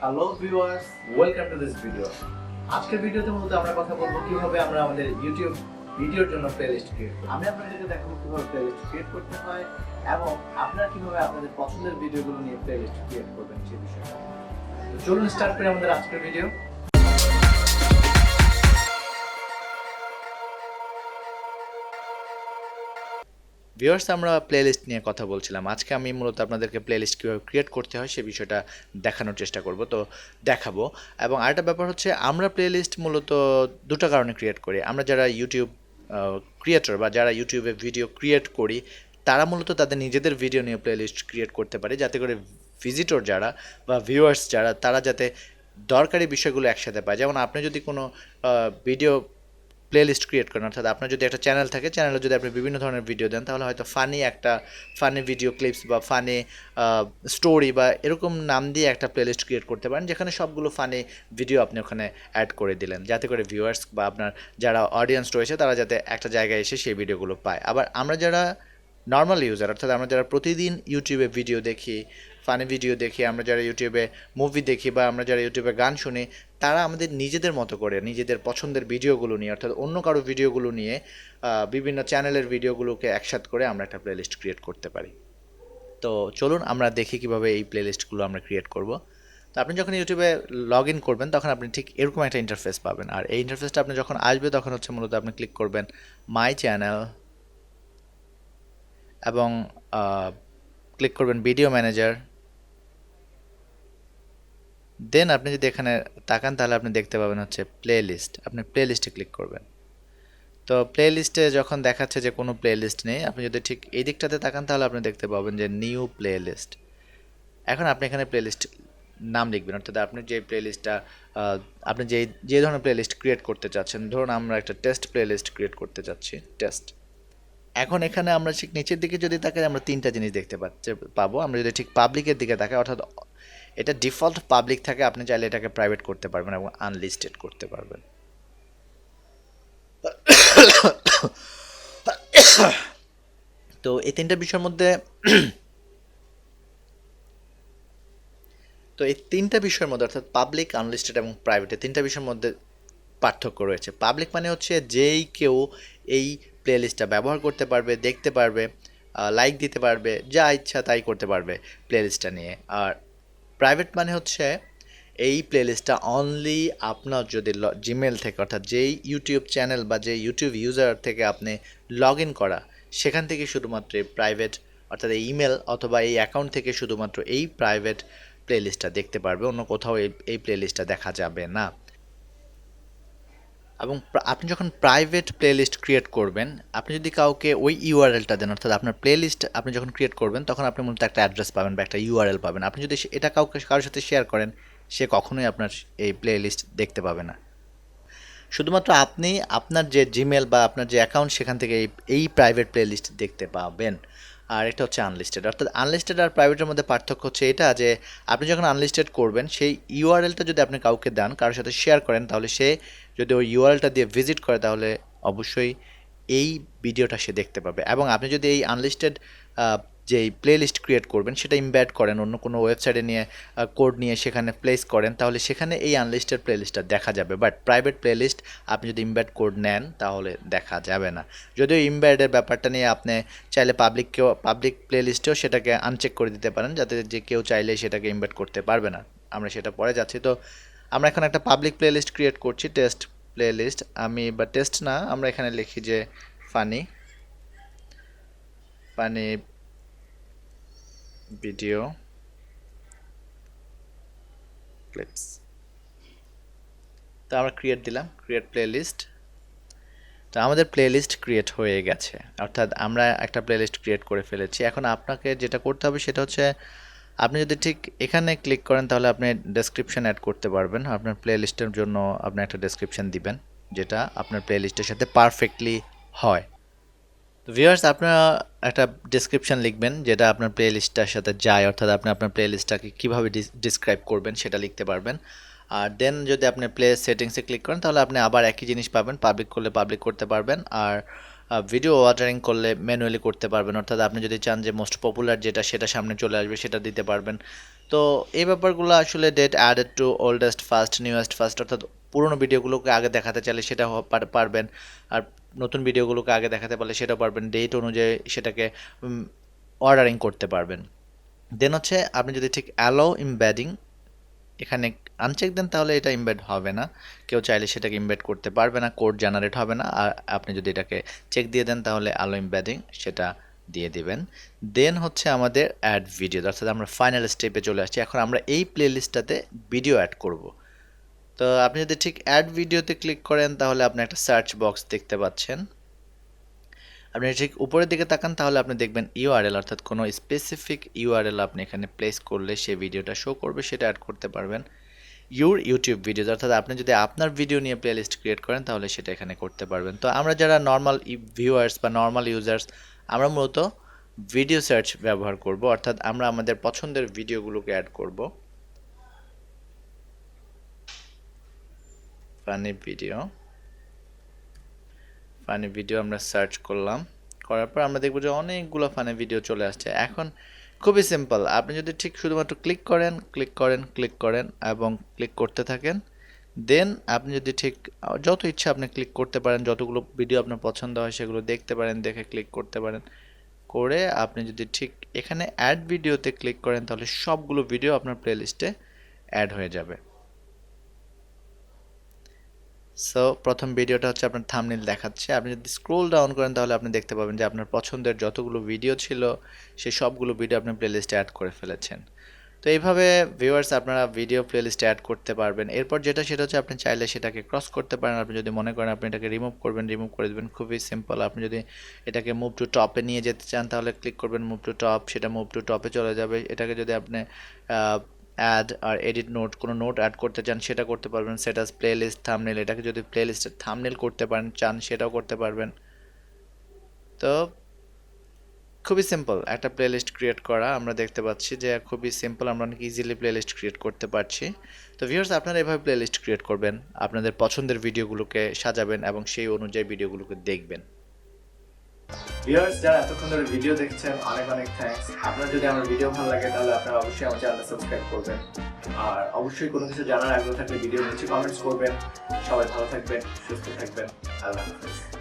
Hello viewers welcome to this video আজকের ভিডিওতে মূলত আমরা কথা বলব কীভাবে আমরা আমাদের ইউটিউব ভিডিওর জন্য প্লেলিস্ট ক্রিয়েট করি আমি আপনাদেরকে দেখাবো কীভাবে প্লেলিস্ট ক্রিয়েট করতে হয় এবং আপনারা কীভাবে আপনাদের পছন্দের ভিডিওগুলো নিয়ে প্লেলিস্ট ক্রিয়েট করবেন সেই বিষয়টা। চলুন স্টার্ট করি আমাদের আজকের ভিডিও ভিউয়ার্স আমরা প্লেলিস্ট নিয়ে কথা বলছিলাম। আজকে আমি মূলত আপনাদেরকে প্লেলিস্ট কীভাবে ক্রিয়েট করতে হয় সে বিষয়টা দেখানোর চেষ্টা করব। তো দেখাবো। এবং আরেকটা ব্যাপার হচ্ছে, আমরা প্লেলিস্ট মূলত দুটো কারণে ক্রিয়েট করি। আমরা যারা ইউটিউব ক্রিয়েটর বা যারা ইউটিউবে ভিডিও ক্রিয়েট করি, তারা মূলত তাদের নিজেদের ভিডিও নিয়ে প্লেলিস্ট ক্রিয়েট করতে পারে। যাতে করে ভিজিটর যারা বা ভিউয়ার্স যারা, তারা যাতে দরকারি বিষয়গুলো একসাথে পায়। যেমন আপনি যদি কোনো ভিডিও প্লেলিস্ট ক্রিয়েট করেন। অর্থাৎ আপনার যদি একটা চ্যানেল থাকে চ্যানেলে যদি আপনি বিভিন্ন ধরনের ভিডিও দেন, তাহলে হয়তো ফানি একটা ফানি ভিডিও ক্লিপস বা ফানি স্টোরি বা এরকম নাম দিয়ে একটা প্লেলিস্ট ক্রিয়েট করতে পারেন, যেখানে সবগুলো ফানি ভিডিও আপনি ওখানে অ্যাড করে দিলেন। যাতে করে ভিউয়ার্স বা আপনার যারা অডিয়েন্স রয়েছে, তারা যাতে একটা জায়গায় এসে সেই ভিডিওগুলো পায়। আবার আমরা যারা নর্মাল ইউজার অর্থাৎ আমরা যারা প্রতিদিন ইউটিউবে ভিডিও দেখি ফানি ভিডিও দেখি, আমরা যারা ইউটিউবে মুভি দেখি বা আমরা যারা ইউটিউবে গান শুনি, তারা আমাদের নিজেদের মতো করে, নিজেদের পছন্দের ভিডিওগুলো নিয়ে, অর্থাৎ অন্য কারও ভিডিওগুলো নিয়ে বিভিন্ন চ্যানেলের ভিডিওগুলোকে একসাথ করে আমরা একটা প্লেলিস্ট ক্রিয়েট করতে পারি। তো চলুন আমরা দেখি কীভাবে এই প্লেলিস্টগুলো আমরা ক্রিয়েট করব। তো আপনি যখন ইউটিউবে লগ ইন করবেন, তখন আপনি ঠিক এরকম একটা ইন্টারফেস পাবেন। আর এই ইন্টারফেসটা আপনি যখন আসবে, তখন হচ্ছে মূলত আপনি ক্লিক করবেন মাই চ্যানেল এবং ক্লিক করবেন ভিডিও ম্যানেজার দেন আপনি যদি এখানে তাকান, তাহলে আপনি দেখতে পাবেন হচ্ছে প্লে লিস্ট আপনি প্লে লিস্টে ক্লিক করবেন। তো প্লে লিস্টে যখন দেখাচ্ছে যে কোনো প্লে লিস্ট নেই, আপনি যদি ঠিক এই দিকটাতে তাকান, তাহলে আপনি দেখতে পাবেন যে নিউ প্লে লিস্ট এখন আপনি এখানে প্লে লিস্ট নাম লিখবেন। অর্থাৎ আপনি যে প্লে লিস্টটা আপনি যে যে ধরনের প্লে লিস্ট ক্রিয়েট করতে চাচ্ছেন, ধরুন আমরা একটা টেস্ট প্লে লিস্ট ক্রিয়েট করতে চাচ্ছি টেস্ট এখন এখানে আমরা ঠিক নিচের দিকে যদি তাকাই, আমরা তিনটা জিনিস দেখতে পাচ্ছি, পাবো। আমরা যদি ঠিক পাবলিকের দিকে তাকাই, অর্থাৎ এটা ডিফল্ট পাবলিক থাকে, আপনি চাইলে এটাকে প্রাইভেট করতে পারবেন এবং আনলিস্টেড করতে পারবেন। তো এই তিনটা বিষয়ের মধ্যে, তো এই তিনটা বিষয়ের মধ্যে, অর্থাৎ পাবলিক আনলিস্টেড এবং প্রাইভেট এই তিনটা বিষয়ের মধ্যে পার্থক্য রয়েছে। পাবলিক মানে হচ্ছে যেই কেউ এই প্লেলিস্টটা ব্যবহার করতে পারবে, দেখতে পারবে লাইক দিতে পারবে, যা ইচ্ছা তাই করতে পারবে প্লেলিস্টটা নিয়ে। আর প্রাইভেট মানে হচ্ছে এই প্লেলিস্টটা অনলি আপনার যদি জিমেল থেকে, অর্থাৎ যেই ইউটিউব চ্যানেল বা যে ইউটিউব ইউজার থেকে আপনি লগ ইন করা, সেখান থেকে শুধুমাত্র প্রাইভেট অর্থাৎ এই ইমেল অথবা এই অ্যাকাউন্ট থেকে শুধুমাত্র এই প্রাইভেট প্লেলিস্টটা দেখতে পারবে। অন্য কোথাও এই এই প্লেলিস্টটা দেখা যাবে না। এবং আপনি যখন প্রাইভেট প্লেলিস্ট ক্রিয়েট করবেন, আপনি যদি কাউকে ওই ইউআরএলটা দেন, অর্থাৎ আপনার প্লেলিস্ট আপনি যখন ক্রিয়েট করবেন, তখন আপনি মূলত একটা অ্যাড্রেস পাবেন বা একটা ইউআরএল পাবেন। আপনি যদি এটা কাউকে কারোর সাথে শেয়ার করেন, সে কখনোই আপনার এই প্লেলিস্ট দেখতে পাবে না। শুধুমাত্র আপনি আপনার যে জিমেল বা আপনার যে অ্যাকাউন্ট সেখান থেকে এই প্রাইভেট প্লেলিস্ট দেখতে পাবেন। আর এটা হচ্ছে আনলিস্টেড অর্থাৎ আনলিস্টেড আর প্রাইভেটের মধ্যে পার্থক্য হচ্ছে এটা যে, আপনি যখন আনলিস্টেড করবেন, সেই ইউআরএলটা যদি আপনি কাউকে দেন, কারোর সাথে শেয়ার করেন, তাহলে সে যদি ওই ইউআরএলটা দিয়ে ভিজিট করে, তাহলে অবশ্যই এই ভিডিওটা সে দেখতে পাবে। এবং আপনি যদি এই আনলিস্টেড যে প্লে লিস্ট ক্রিয়েট করবেন, সেটা ইমব্যাড করেন, অন্য কোনো ওয়েবসাইটে নিয়ে কোড নিয়ে সেখানে প্লেস করেন, তাহলে সেখানে এই আনলিস্টেড প্লে লিস্টটা দেখা যাবে। বাট প্রাইভেট প্লে লিস্ট আপনি যদি ইমব্যাড কোড নেন, তাহলে দেখা যাবে না। যদিও ইমব্যাডের ব্যাপারটা নিয়ে আপনি চাইলে পাবলিককেও পাবলিক প্লে লিস্টেও সেটাকে আনচেক করে দিতে পারেন, যাতে যে কেউ চাইলে সেটাকে ইমব্যাড করতে পারবে না। আমরা সেটা পরে যাচ্ছি। তো আমরা এখন একটা পাবলিক প্লে লিস্ট ক্রিয়েট করছি টেস্ট প্লে লিস্ট আমি বা টেস্ট না, আমরা এখানে লিখি যে ফানি ফানি ভিডিও। ক্লিপস তো আমরা ক্রিয়েট দিলাম ক্রিয়েট প্লে লিস্ট তো আমাদের প্লে লিস্ট ক্রিয়েট হয়ে গেছে। অর্থাৎ আমরা একটা প্লে লিস্ট ক্রিয়েট করে ফেলেছি। এখন আপনাকে যেটা করতে হবে সেটা হচ্ছে আপনি যদি ঠিক এখানে ক্লিক করেন তাহলে আপনি ডেসক্রিপশন অ্যাড করতে পারবেন। আপনার প্লে লিস্টের জন্য আপনি একটা ডেসক্রিপশন দিবেন যেটা আপনার প্লে লিস্টের সাথে পারফেক্টলি হয়। তো ভিউয়ার্স আপনারা একটা ডেসক্রিপশন লিখবেন যেটা আপনার প্লে লিস্টটার সাথে যায়, অর্থাৎ আপনি আপনার প্লে লিস্টটাকে কীভাবে ডিসক্রাইব করবেন সেটা লিখতে পারবেন। আর দেন যদি আপনি প্লে সেটিংসে ক্লিক করেন, তাহলে আপনি আবার একই জিনিস পাবেন পাবলিক করলে পাবলিক করতে পারবেন। আর ভিডিও ওয়াটারিং করলে ম্যানুয়ালি করতে পারবেন, অর্থাৎ আপনি যদি চান যে মোস্ট পপুলার যেটা, সেটা সামনে চলে আসবে, সেটা দিতে পারবেন। তো এই ব্যাপারগুলো আসলে date added to oldest first newest first অর্থাৎ পুরোনো ভিডিওগুলোকে আগে দেখাতে চাইলে সেটা পারবেন। আর নতুন ভিডিওগুলোকে আগে দেখাতে পারলে সেটাও পারবেন। ডেট অনুযায়ী সেটাকে অর্ডারিং করতে পারবেন। দেন হচ্ছে আপনি যদি ঠিক অ্যালো ইমব্যাডিং এখানে আনচেক দেন তাহলে এটা ইমবেড হবে না। কেউ চাইলে সেটাকে ইমবেড করতে পারবে না কোড জেনারেট হবে না। আর আপনি যদি এটাকে চেক দিয়ে দেন তাহলে আলো ইমবেডিং সেটা দিয়ে দিবেন। দেন হচ্ছে আমাদের অ্যাড ভিডিও অর্থাৎ আমরা ফাইনাল স্টেপে চলে আসছি। এখন আমরা এই প্লেলিস্টটাতে ভিডিও অ্যাড করব। তো আপনি যদি ঠিক অ্যাড ভিডিওতে ক্লিক করেন, তাহলে আপনি একটা সার্চ বক্স দেখতে পাচ্ছেন। আপনি ঠিক উপরের দিকে তাকান, তাহলে আপনি দেখবেন ইউআরএল অর্থাৎ কোনো স্পেসিফিক ইউআরএল আপনি এখানে প্লেস করলে সেই ভিডিওটা শো করবে, সেটা অ্যাড করতে পারবেন। ইউর ইউটিউব ভিডিওস অর্থাৎ আপনি যদি আপনার ভিডিও নিয়ে প্লেলিস্ট ক্রিয়েট করেন, তাহলে সেটা এখানে করতে পারবেন। তো আমরা যারা নর্মাল ভিউয়ার্স বা নর্মাল ইউজার্স আমরা মূলত ভিডিও সার্চ ব্যবহার করব, অর্থাৎ আমরা আমাদের পছন্দের ভিডিওগুলোকে অ্যাড করব। ফানি ভিডিও ফানি ভিডিও আমরা সার্চ করলাম। করার পর আমরা দেখব যে অনেকগুলো ফানি ভিডিও চলে আসছে। এখন খুবই সিম্পল আপনি যদি ঠিক শুধুমাত্র ক্লিক করেন ক্লিক করেন ক্লিক করেন এবং ক্লিক করতে থাকেন দেন আপনি যদি ঠিক, যত ইচ্ছা আপনি ক্লিক করতে পারেন, যতগুলো ভিডিও আপনার পছন্দ হয় সেগুলো দেখতে পারেন, দেখে ক্লিক করতে পারেন। করে আপনি যদি ঠিক এখানে অ্যাড ভিডিওতে ক্লিক করেন, তাহলে সবগুলো ভিডিও আপনার প্লেলিস্টে অ্যাড হয়ে যাবে। সো প্রথম ভিডিওটা হচ্ছে আপনার থামনিল দেখাচ্ছে। আপনি যদি স্ক্রোল ডাউন করেন, তাহলে আপনি দেখতে পাবেন যে আপনার পছন্দের যতগুলো ভিডিও ছিল, সেই সবগুলো ভিডিও আপনি প্লেলিস্টে অ্যাড করে ফেলেছেন। তো এইভাবে ভিউয়ার্স আপনারা ভিডিও প্লেলিস্টে অ্যাড করতে পারবেন। এরপর যেটা, সেটা হচ্ছে আপনি চাইলে সেটাকে ক্রস করতে পারেন। আপনি যদি মনে করেন আপনি এটাকে রিমুভ করবেন রিমুভ করে দেবেন, খুবই সিম্পল আপনি যদি এটাকে মুভ টু টপে নিয়ে যেতে চান, তাহলে ক্লিক করবেন মুভ টু টপ সেটা মুভ টু টপে চলে যাবে। এটাকে যদি আপনি অ্যাড আর এডিট নোট কোনো নোট অ্যাড করতে চান, সেটা করতে পারবেন। সেটা প্লে লিস্ট থামনেল এটাকে যদি প্লে লিস্টের থামনেল করতে পারেন, চান, সেটাও করতে পারবেন। তো খুবই সিম্পল একটা প্লেলিস্ট ক্রিয়েট করা। আমরা দেখতে পাচ্ছি যে খুবই সিম্পল আমরা অনেক ইজিলি প্লেলিস্ট ক্রিয়েট করতে পারছি। তো ভিউয়ার্স আপনারা এভাবে প্লেলিস্ট ক্রিয়েট করবেন। আপনাদের পছন্দের ভিডিওগুলোকে সাজাবেন এবং সেই অনুযায়ী ভিডিওগুলোকে দেখবেন। ভিউয়ার্স যারা এতক্ষণ ধরে ভিডিও দেখছেন, অনেক অনেক থ্যাঙ্কস আপনার যদি আমার ভিডিও ভালো লাগে, তাহলে আপনারা অবশ্যই আমার চ্যানেল সাবস্ক্রাইব করবেন। আর অবশ্যই কোনো কিছু জানার আগ্রহ থাকলে ভিডিও নিচে কমেন্টস করবেন। সবাই ভালো থাকবেন, সুস্থ থাকবেন। আল্লাহ হাফিজ।